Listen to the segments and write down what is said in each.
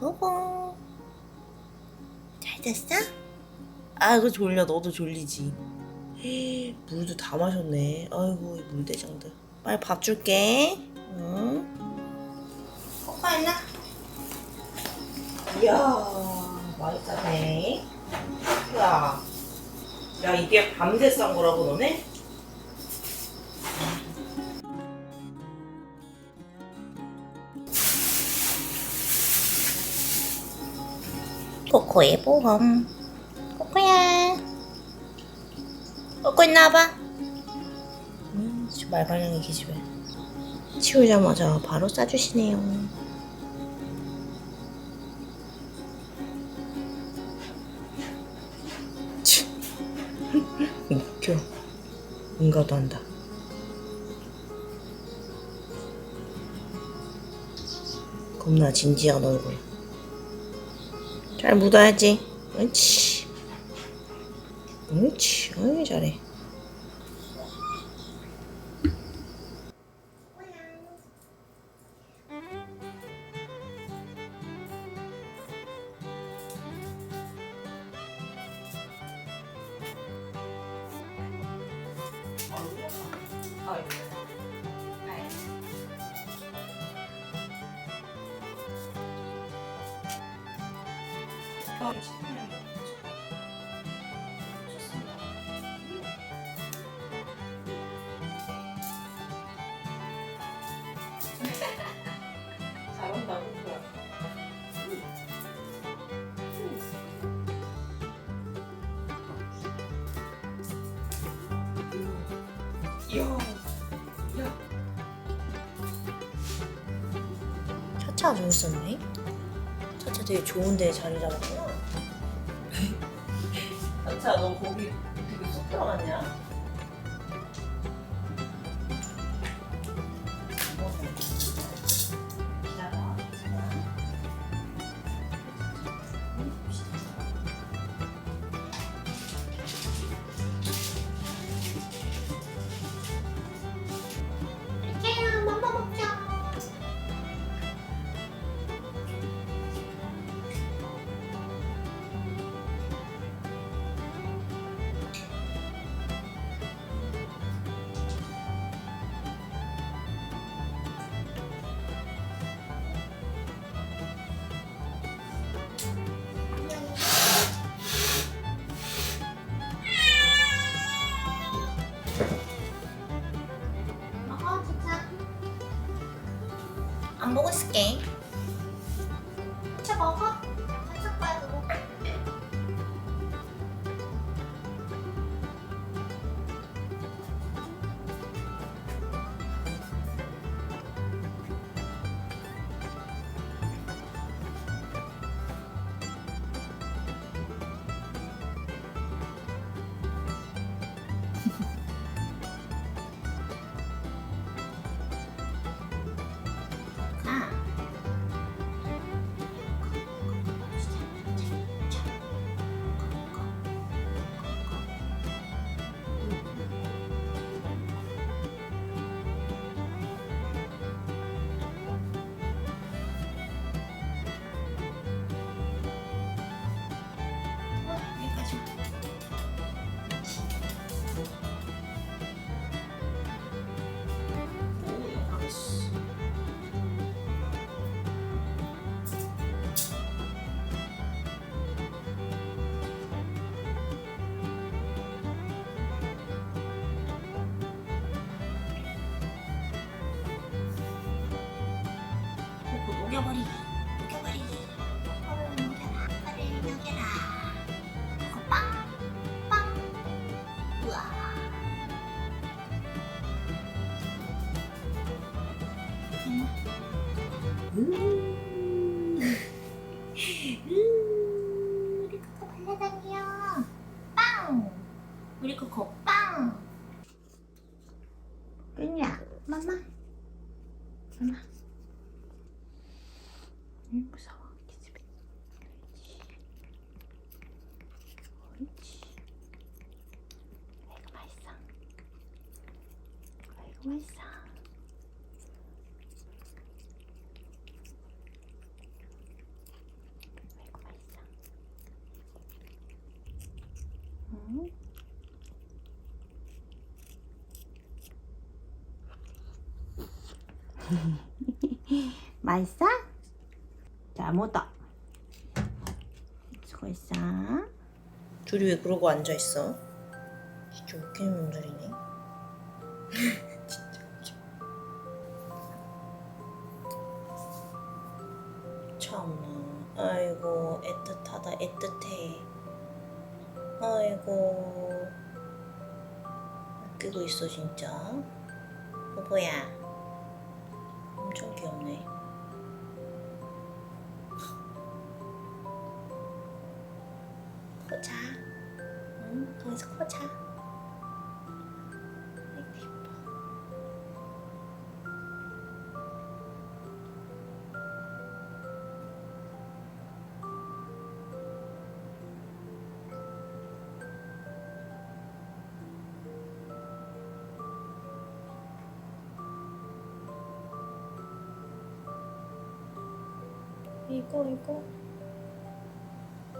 보고. 잘 잤어? 아이고 졸려 너도 졸리지. 물도 다 마셨네. 아이고 이 물대장들. 빨리 밥 줄게. 응. 오빠 일나. 이야 맛있다네. 야, 야 이게 밤새 싼 거라고 너네? 코코의 보험. 코코야. 코코 나와봐. 음, 저 말괄량이 기집애. 치우자마자 바로 싸주시네요. 치. 웃겨. 응가도 한다. 겁나 진지한 얼굴. 잘 묻어야지. 옳지. 옳지. 어이, 잘해. 잘한다, 그거야. 이야, 야. 차차 좀 있었네. 차차 되게 좋은데 자리 잡았구나. 차차 너 거기 되게 쏙 들어갔냐? 녹여버리. 녹여버리. 코를 녹여라. 코를 녹여라. 그거 빵. 빵. 우와. 음, 하고 있어. 아이고 맛있어. 맛있어? 잘 먹었다. 수고했어. 둘이 왜 그러고 앉아있어? 진짜 웃기는 분들이네. 아이고 웃기고 있어 진짜. 보보야. 이거 이거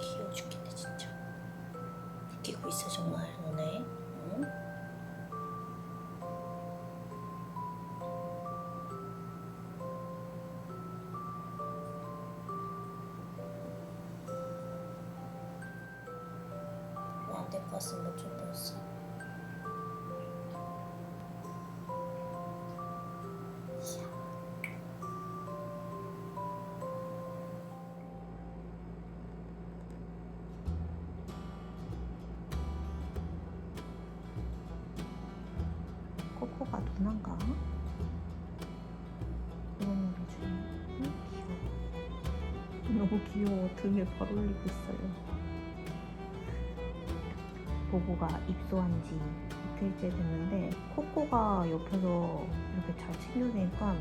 귀여워 죽겠네 진짜. 웃기고 있어 정말 너네. 응? 뭐 안될 것 같으면 몇점 넣었어. 누난가? 그런 노래 중에 응, 귀여워. 너무 귀여워. 등에 발 올리고 있어요. 보보가 입소한 지 이틀째 됐는데 코코가 옆에서 이렇게 잘 챙겨주니까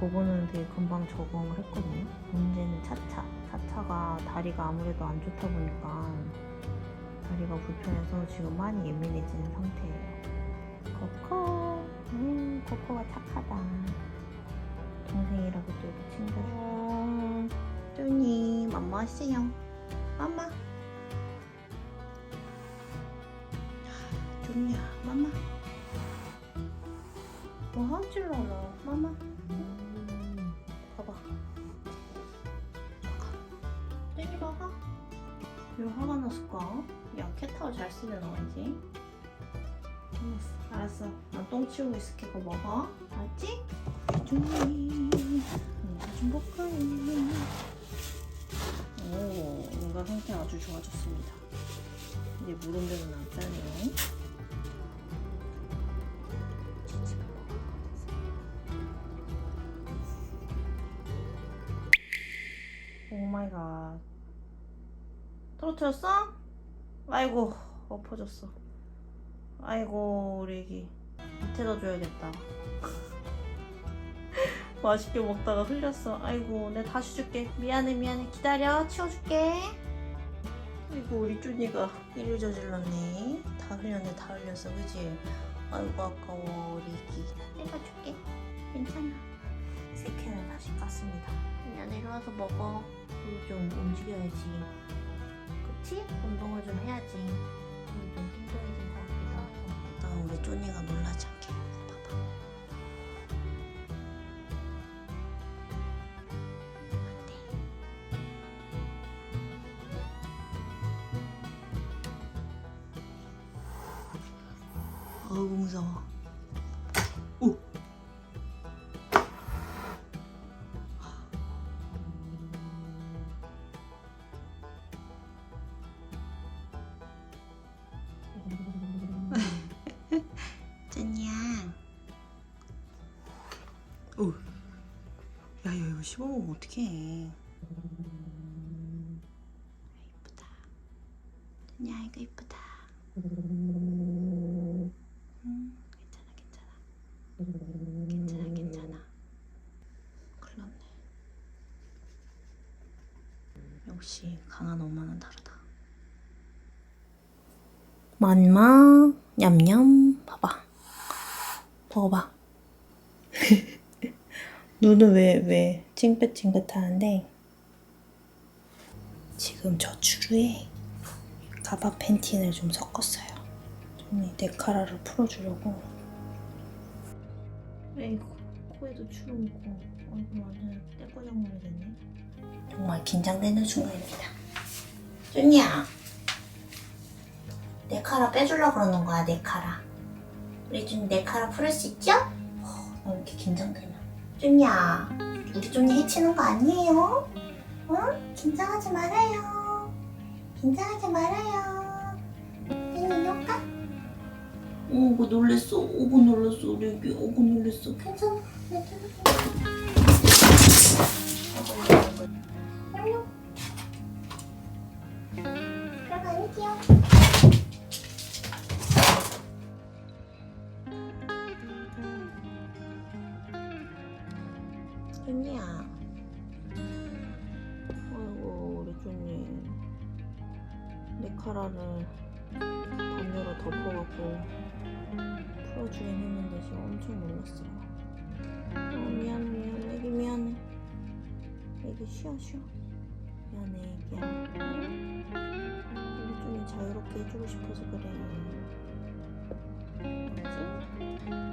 보보는 되게 금방 적응을 했거든요. 문제는 차차. 차차가 다리가 아무래도 안 좋다 보니까 다리가 불편해서 지금 많이 예민해진 상태예요. 코코, 음, 코코가 착하다. 동생이라고 또 이렇게 챙겨줘. 쭈니, 맘마 왔어요. 맘마. 쭈니야, 맘마. 뭐 하질러 너, 맘마. 음, 봐봐. 쭈니 먹어. 왜 화가 났을까? 야, 캣타워 잘 쓰면 나와야지. 알았어, 알았어. 나똥 치우고 있을게. 그거 먹어. 알았지? 내가 좀 볼까요? 오, 뭔가 상태 아주 좋아졌습니다. 이제 물은 데는 안 짜네요. 오 마이 갓. 떨어뜨렸어? 아이고, 엎어졌어. 아이고 우리 애기. 밑에다 줘야겠다. 맛있게 먹다가 흘렸어. 아이고 내가 다시 줄게. 미안해 미안해. 기다려. 치워줄게. 아이고 우리 쭈니가 일을 저질렀네. 다 흘렸네 다 흘렸어. 그지 아이고 아까워 우리 애기. 내가 줄게. 괜찮아. 세 캔을 다시 깠습니다. 야 내려와서 먹어. 우리 좀 움직여야지. 그치? 운동을 좀 해야지. 좀 뚱뚱해진 우리 쪼니가 놀라지 않게 봐봐 어때? 아이고 무서워. 오. 야 이거 이쁘다. 음, 괜찮아 괜찮아. 괜찮아 괜찮아. 났네. 역시 강한 엄마는 다르다. 맘마 냠냠 봐봐. 먹어봐. 눈은 왜 왜 찡긋찡긋하는데? 지금 저 추루에 가방 팬틴을 좀 섞었어요. 좀 네카라를 풀어주려고. 에이구 코에도 주름 있고 아이고 완전 떼꼬장물이 됐네 정말 긴장되는 순간입니다. 쭈니야, 내 카라 빼주려고 그러는 거야, 내 카라. 우리 쭈니 내 카라 풀을 수 있죠? 어, 나왜 이렇게 긴장되냐. 쭈니야, 우리 쭈니 해치는 거 아니에요? 응? 긴장하지 말아요. 긴장하지 말아요. 이리 올까? 오고 놀랬어. 오고 놀랬어. 우리 애기 오고 놀랬어. 괜찮아. 괜찮아. 냠 해달라고 풀어주긴 했는데 지금 엄청 놀랐어. 어, 아, 미안해, 미안해. 애기 미안해. 애기 쉬어, 쉬어. 미안해, 애기야. 우리 좀 자유롭게 해주고 싶어서 그래. 알지?